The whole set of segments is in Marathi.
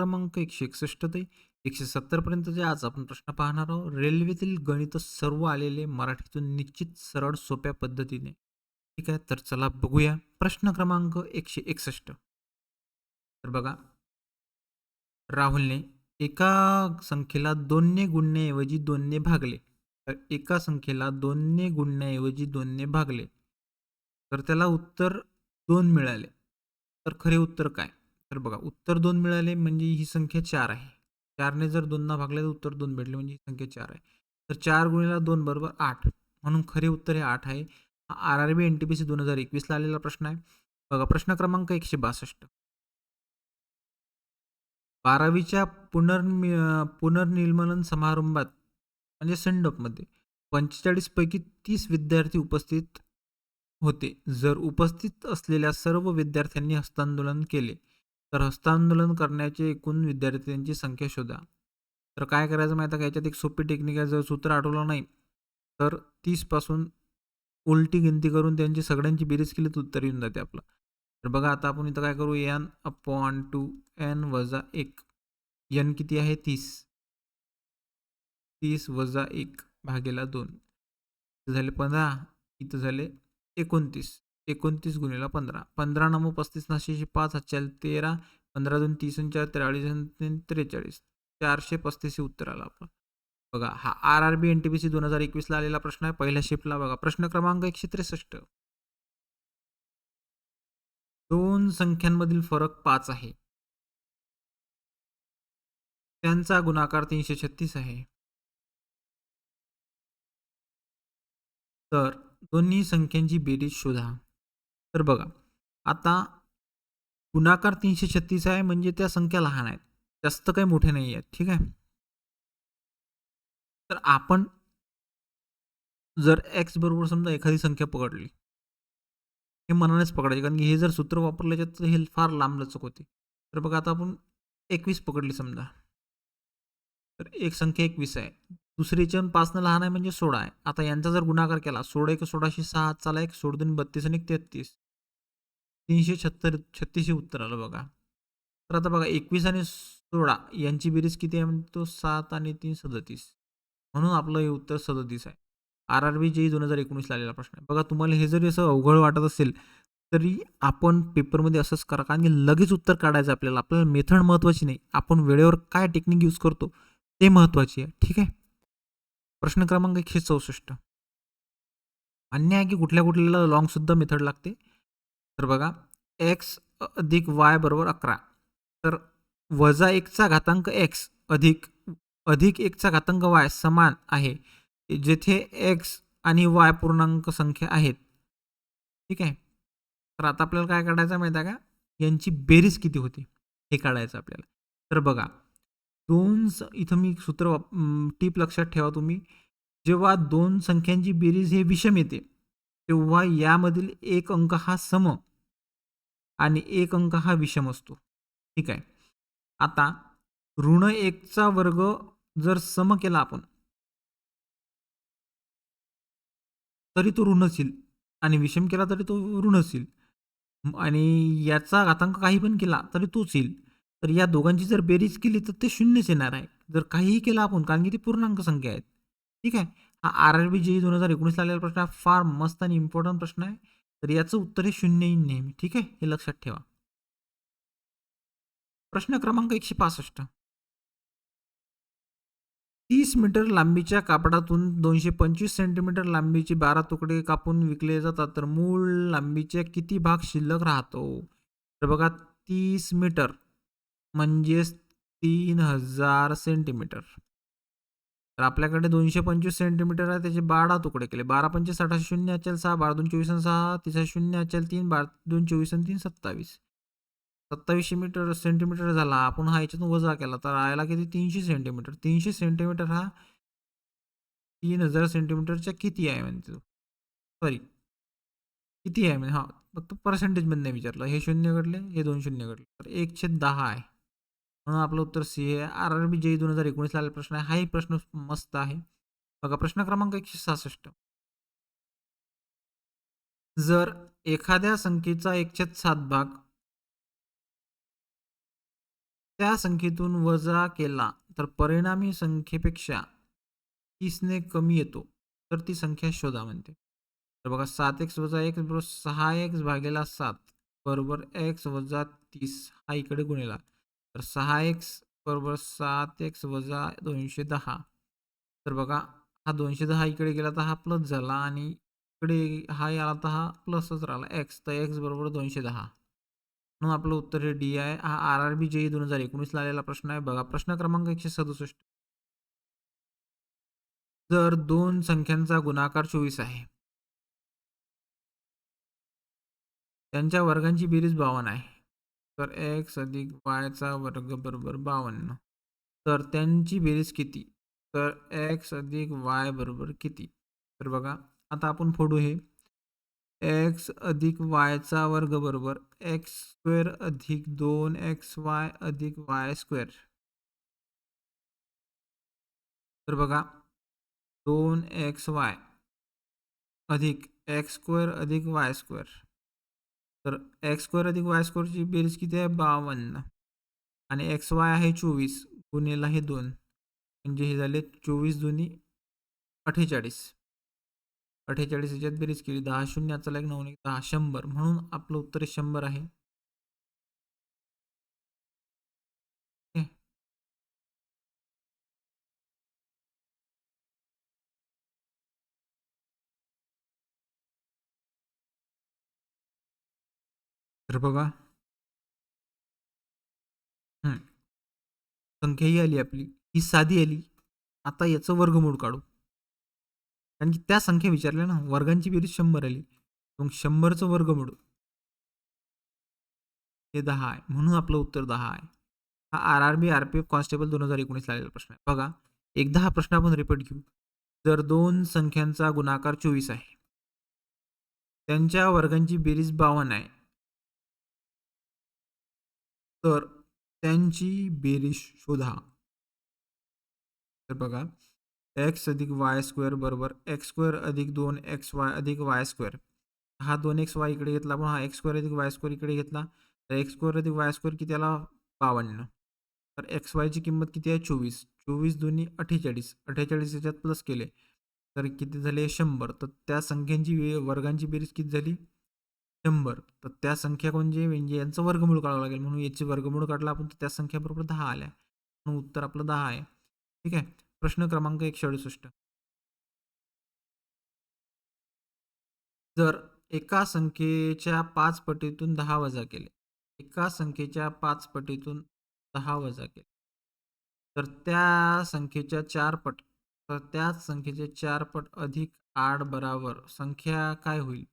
क्रमांक एकशे एकसष्ट ते एकशे सत्तर पर्यंतचे आज आपण प्रश्न पाहणार आहोत रेल्वेतील गणित सर्व आलेले मराठीतून निश्चित सरळ सोप्या पद्धतीने. ठीक आहे तर चला बघूया प्रश्न क्रमांक एकशे एकसष्ट. तर बघा. राहुलने एका संख्येला दोनने गुणण्याऐवजी दोनने भागले. तर एका संख्येला दोनने गुणण्याऐवजी दोनने भागले. तर त्याला उत्तर दोन मिळाले. तर खरे उत्तर काय? तर बघा उत्तर दोन मिळाले म्हणजे ही संख्या चार आहे. चारने जर दोनना भागले तर उत्तर दोन भेटले म्हणजे ही संख्या चार आहे. तर चार गुणिला दोन बरोबर आठ. म्हणून खरे उत्तर हे आठ आहे. हा R R B N T P C दोन हजार एकवीसला आलेला प्रश्न आहे. बघा प्रश्न क्रमांक एकशे बासष्ट. बारावीच्या पुनर्नि पुनर्निर्मलन समारंभात म्हणजे सेंडअपमध्ये पंचेचाळीसपैकी तीस विद्यार्थी उपस्थित होते. जर उपस्थित असलेल्या सर्व विद्यार्थ्यांनी हस्तांदोलन केले तर हस्तांदोलन करण्याचे एकूण विद्यार्थ्यांची संख्या शोधा. तर काय करायचं माहिती आहे का? याच्यात एक सोपी टेक्निक आहे. जर सूत्र आठवलं नाही तर तीसपासून उलटी गिनती करून त्यांची सगळ्यांची बेरीज केली तर उत्तर येऊन जाते आपलं. तर बघा आता आपण इथं काय करू? एन अपॉन टू एन वजा एक. एन किती आहे? तीस. तीस वजा एक भागेला दोन. इथं झाले पंधरा इथं झाले एकोणतीस. एकोणतीस गुणिला पंधरा. पंधरा नमो पस्तीस नाशेशे पाच हातच्या तेरा पंधरा दोन तीस चार त्रेचाळीस त्रेचाळीस. चारशे पस्तीस हे उत्तर आलं आपलं. बघा हा R R B N T P C दोन हजार एकवीसला आलेला प्रश्न आहे. पहिल्या शिफ्टला बघा. प्रश्न क्रमांक एकशे त्रेसष्ट. दोन संख्यांमधील फरक पाच आहे. त्यांचा गुणाकार तीनशे छत्तीस आहे. तर दोन्ही संख्यांची बेरीज शोधा. तर बघा आता गुणाकार तीनशे छत्तीस आहे म्हणजे त्या संख्या लहान आहेत. जास्त काही मोठे नाही आहेत ठीक आहे? तर आपण जर एक्स बरोबर समजा एखादी संख्या पकडली हे मनानेच पकडायचे कारण की हे जर सूत्र वापरलं तर हे फार लांब लचक होते. तर बघा आता आपण एकवीस पकडली समजा. तर एक संख्या एकवीस आहे. दुसरी याच्यावर पाचनं लहान आहे म्हणजे सोळा आहे. आता यांचा जर गुणाकार केला सोळा एक सोळाशे सहा हात चाला एक सोळ दोन बत्तीस आणि एक तेहतीस. तीनशे छत्तर छत्तीस हे उत्तर आलं बघा. तर आता बघा एकवीस आणि सोळा यांची बेरीज किती आहे म्हणतो? तो सात आणि तीन सदतीस. म्हणून आपलं हे उत्तर सदतीस आहे. आर आर बी जे दोन हजार एकोणीसला आलेला प्रश्न आहे. बघा तुम्हाला हे जरी असं अवघड वाटत असेल तरी आपण पेपरमध्ये असंच करा. कारण की लगेच उत्तर काढायचं आपल्याला. आपल्याला मेथड महत्त्वाची नाही. आपण वेळेवर काय टेक्निक यूज करतो ते महत्त्वाची आहे. ठीक आहे? प्रश्न क्रमांक एकशे चौसष्ट. अन्य आहे की कुठल्या कुठल्याला लॉंगसुद्धा मेथड लागते? तर बघा एक्स अधिक वाय बरोबर अकरा. तर वजा एकचा घातांक एक्स अधिक अधिक एकचा घातांक वाय समान आहे. जेथे एक्स आणि वाय पूर्णांक संख्या आहेत. ठीक आहे? तर आता आपल्याला काय काढायचं माहिती आहे का? यांची बेरीज किती होती? हे काढायचं आपल्याला. तर बघा दोन स इथं मी सूत्र वाप टीप लक्षात ठेवा तुम्ही. जेव्हा दोन संख्यांची बेरीज हे विषम येते तेव्हा यामधील एक अंक हा सम आणि एक अंक हा विषम असतो. ठीक आहे? आता ऋण एकचा वर्ग जर सम केला आपण तरी तो ऋणच येईल आणि विषम केला तरी तो ऋणच येईल आणि याचा घातांक काही पण केला तरी तोच येईल. तर या दोघांची जर बेरीज केली तर ते शून्यच येणार आहे. जर काहीही केलं आपण कारण की ती पूर्णांक संख्या आहेत. ठीक आहे? हा आर आर बी जे दोन हजार एकोणीसला आलेला प्रश्न हा फार मस्त आणि इम्पॉर्टंट प्रश्न आहे. तर याचं उत्तर हे शून्य येईल नेहमी. ठीक आहे? हे लक्षात ठेवा. प्रश्न क्रमांक एकशे पासष्ट. तीस मीटर लांबीच्या कापडातून दोनशे पंचवीस सेंटीमीटर लांबीचे बारा तुकडे कापून विकले जातात. तर मूळ लांबीच्या किती भाग शिल्लक राहतो? तर बघा तीस मीटर. म्हणजेच तीन हजार सेंटीमीटर. तर आपल्याकडे दोनशे पंचवीस सेंटीमीटर आहे त्याचे बारा तुकडे केले. बारा पंचवीस साठाशे शून्य अचल सहा बारा दोन चोवीस आणि सहा तिसरा शून्य अचल तीन बारा दोन चोवीस आणि तीन सत्तावीस. सत्तावीसशे मीटर सेंटीमीटर झाला. आपण हा याच्यातून वजा केला तर राहायला किती? तीनशे सेंटीमीटर. तीनशे सेंटीमीटर हा तीन हजार सेंटीमीटरच्या किती आहे म्हणते? सॉरी किती आहे म्हणजे हा फक्त पर्सेंटेजमध्ये नाही विचारलं. हे शून्य घडले हे दोन शून्य घडले तर एकशे दहा आहे. म्हणून आपलं उत्तर सी आहे. आर आर बी जे दोन हजार एकोणीसला आलेला प्रश्न आहे. हाही प्रश्न मस्त आहे. बघा प्रश्न क्रमांक एकशे सहासष्ट. जर एखाद्या संख्येचा एकशे सात भाग त्या संख्येतून वजा केला तर परिणामी संख्येपेक्षा तीसने कमी येतो तर ती संख्या शोधा म्हणते. तर बघा सात एक्स वजा एक्स बरोबर सहा एक्स भागेला सात बरोबर एक्स वजा तीस हा इकडे गुणेला. तर सहा एक्स बरोबर सात एक्स वजा दोनशे दहा. तर बघा हा दोनशे दहा इकडे गेला तर हा प्लस झाला आणि इकडे हा आला तर हा प्लसच राहिला. एक्स तर एक्स बरोबर दोनशे दहा. म्हणून आपलं उत्तर हे डी आहे. हा आर आर बी जे दोन हजार एकोणीसला आलेला प्रश्न आहे. बघा प्रश्न क्रमांक एकशे सदुसष्ट. जर दोन संख्यांचा गुणाकार चोवीस आहे. त्यांच्या वर्गांची बेरीज बावन्न आहे. तर एक्स अधिक वायचा वर्ग बरोबर बावन्न. तर त्यांची बेरीज किती? तर एक्स अधिक वाय बरोबर किती? तर बघा आता आपण फोडू हे. एक्स अधिक वायचा वर्ग बरोबर एक्स स्क्वेअर अधिक दोन एक्स वाय अधिक वाय स्क्वेअर. तर बघा दोन एक्स वाय अधिक एक्स स्क्वेअर अधिक वाय स्क्वेअर. तर एक्स स्क्वेअर अधिक वाय स्क्वेअरची बेरीज किती आहे? बावन्न. आणि एक्स वाय आहे चोवीस गुन्हेला हे दोन. म्हणजे हे झाले चोवीस दोन्ही अठ्ठेचाळीस. अठ्ठेचाळीस ह्याच्यात बेरीज केली. दहा शून्याचा एक नऊ एक दहा शंभर. म्हणून आपलं उत्तर शंभर आहे. तर बघा. संख्या ही आली आपली. ही साधी आली. आता याचं वर्गमूळ काढू. कारण की त्या संख्या विचारल्या ना वर्गांची बेरीज शंभर आली. मग शंभरचं वर्गमूळ. हे दहा आहे. म्हणून आपलं उत्तर दहा आहे. हा R R B R P F constable दोन हजार एकोणीसला आलेला प्रश्न आहे. बघा. एकदा हा प्रश्न आपण रिपीट घेऊ. जर दोन संख्यांचा गुणाकार चोवीस आहे. त्यांच्या वर्गांची बेरीज बावन्न आहे. तर त्यांची बेरीज शोधा. तर बघा एक्स अधिक वाय स्क्वेअर बरोबर एक्स स्क्वेअर अधिक दोन एक्स वाय अधिक वाय स्क्वेअर हा दोन एक्स वाय इकडे घेतला पण हा एक्स स्क्वेअर अधिक वाय स्क्वेअर इकडे घेतला. तर एक्स स्क्वेअर अधिक वाय स्क्वेअर किती आला बावन्न. तर एक्स वायची किंमत किती आहे? चोवीस. चोवीस दोन्ही अठ्ठेचाळीस. अठ्ठेचाळीस याच्यात प्लस केले. तर किती झाले? शंभर. तर त्या संख्यांची वर्गांची बेरीज किती झाली? शंभर. तर त्या संख्या म्हणजे म्हणजे यांचं वर्गमूळ काढावं लागेल. म्हणून याची वर्गमूळ काढला आपण तर त्या संख्याबरोबर दहा आल्या. म्हणून उत्तर आपलं दहा आहे. ठीक आहे? प्रश्न क्रमांक एकशे अडुसष्ट जर एका संख्येच्या पाच पटीतून दहा वजा केले. एका संख्येच्या पाच पटीतून दहा वजा केले. तर त्या संख्येच्या चार पट तर त्याच संख्येचे चार पट अधिक आठ बराबर संख्या काय होईल?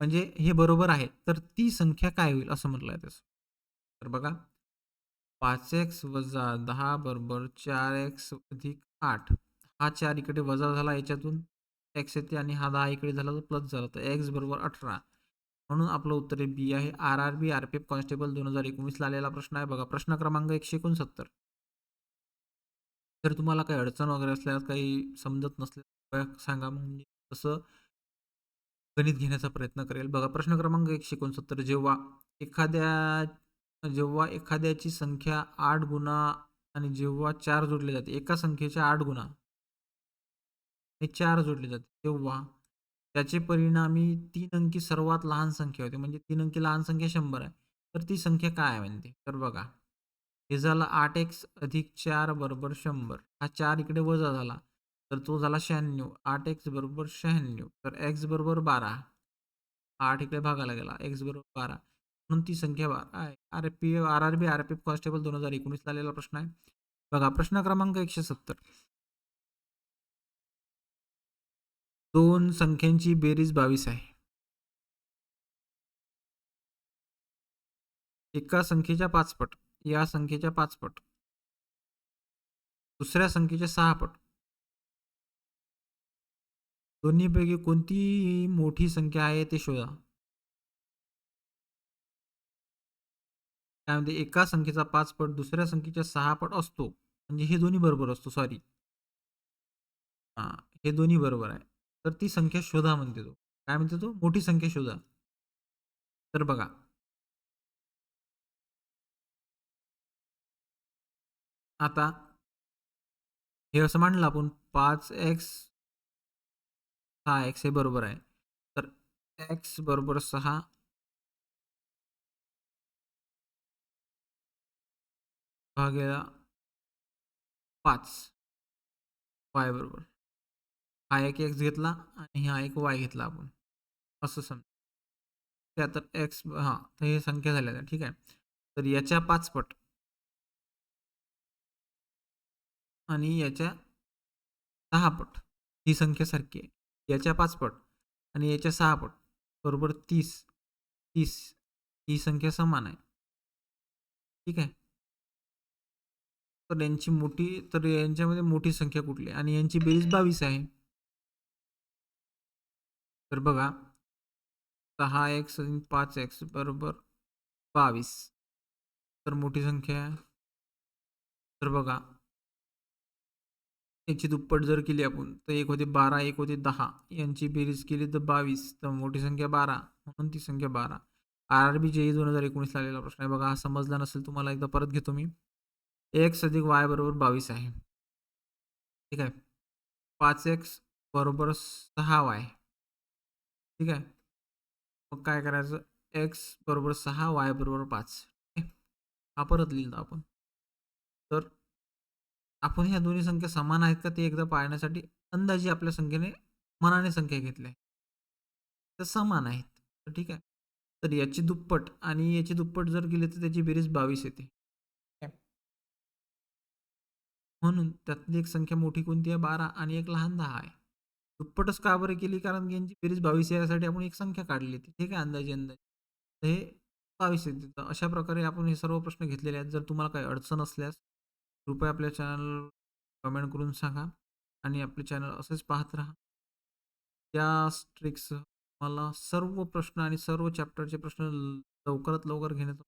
म्हणजे हे बरोबर आहे. तर ती संख्या काय होईल असं म्हटलं आहे तसं तर बघा पाच एक्स वजा दहा बरोबर चार एक्स अधिक आठ. हा चार इकडे वजा झाला याच्यातून. एक्स येते आणि हा दहा इकडे झाला तर प्लस झाला. तर एक्स बरोबर अठरा. म्हणून आपलं उत्तर आहे बी आहे R R B. R P F constable दोन हजार एकोणीसला आलेला प्रश्न आहे. बघा प्रश्न क्रमांक एकशे एकोणसत्तर. जर तुम्हाला काही अडचण वगैरे असल्यास काही समजत नसल्या सांगा. म्हणजे तसं गणित घेण्याचा प्रयत्न करेल. बघा प्रश्न क्रमांक एकशे एकोणसत्तर. जेव्हा एखाद्या जेव्हा एखाद्याची संख्या आठ गुणा आणि जेव्हा चार जोडले जाते एका संख्येच्या आठ गुणा हे चार जोडले जाते तेव्हा त्याचे परिणामी तीन अंकी सर्वात लहान संख्या होते. म्हणजे तीन अंकी लहान संख्या शंभर आहे. तर ती संख्या काय म्हणते? तर बघा हे झालं आठ एक्स अधिक चार बरोबर शंभर. हा चार इकडे वजा झाला. तर तो झाला शहाण्णव. आठ एक्स बरोबर शहाण्णव. तर एक्स बरोबर बारा. आठ इकडे भागायला गेला. एक्स बरोबर बारा. म्हणून ती संख्या बारा. आहे R P R R B R P F constable दोन हजार एकोणीसला आलेला प्रश्न आहे. बघा प्रश्न क्रमांक एकशे सत्तर. दोन संख्यांची बेरीज बावीस आहे. एका संख्येच्या पाच पट. या संख्येच्या पाचपट दुसऱ्या संख्येच्या सहा पट. दोन्हीपैकी कोणती मोठी संख्या आहे ते शोधा. त्यामध्ये एका संख्येचा पाच पट दुसऱ्या संख्येच्या सहा पट असतो. म्हणजे हे दोन्ही बरोबर असतो सॉरी हां हे दोन्ही बरोबर आहे. तर ती संख्या शोधा म्हणते तो. काय म्हणते तो? मोठी संख्या शोधा. तर बघा. आता हे असं मांडलं आपण. पाच एक्स सहा एक्स हे बरोबर आहे. तर एक्स बरोबर सहा. भागेला पाच. वाय बरोबर. हा एक एक्स हा एक वाय घेतला असं समजा. त्या तर एक्स, हाँ, तर हे संख्या ठीक आहे. तर याच्या पाच पट. आणि सहा पट. ही संख्या सारखी आहे. याच्या पाच पट आणि याच्या सहा पट. बरोबर तीस. तीस. ही संख्या समान आहे. ठीक आहे? तर यांची मोठी तर यांच्यामध्ये मोठी संख्या कुठली? आहे? आणि यांची बेरीज बावीस आहे. तर बघा. सहा एक्स आणि पाच एक्स बरोबर बावीस. तर मोठी संख्या. आहे तर बघा. याची दुप्पट जर केली आपण तर एक होते बारा एक होते दहा. यांची बेरीज केली तर बावीस तर मोठी संख्या बारा म्हणून ती संख्या बारा. आर आर बी जे दोन हजार एकोणीसला आलेला प्रश्न आहे. बघा हा समजला नसेल तुम्हाला एकदा परत घेतो मी. एक्स अधिक वाय बरोबर बावीस आहे. ठीक आहे? पाच एक्स बरोबर सहा वाय ठीक आहे? मग काय करायचं? एक्स बरोबर सहा वाय बरोबर पाच. हा परत लिहिलं आपण. तर आपण ह्या दोन्ही संख्या समान आहेत का ते एकदा पाहण्यासाठी अंदाजे आपल्या संख्येने मनाने संख्या घेतल्या तर समान आहेत. तर ठीक आहे. तर याची दुप्पट आणि याची दुप्पट जर केली तर त्याची बेरीज बावीस येते. म्हणून त्यातली एक संख्या मोठी कोणती आहे? बारा आणि एक लहान दहा आहे. दुप्पटच का बरं केली? कारण की यांची बेरीज बावीस यासाठी आपण एक संख्या काढली ती ठीक आहे? अंदाजे अंदाजे. तर हे बावीस येते. तर अशा प्रकारे आपण हे सर्व प्रश्न घेतलेले आहेत. जर तुम्हाला काही अडचण असल्यास कृपया आपल्या चॅनल कमेंट करून सांगा आणि आपले चॅनल असेच पाहत राहा. त्या ट्रिक्स मला सर्व प्रश्न आणि सर्व चॅप्टरचे प्रश्न लवकरात लवकर घेण्याचा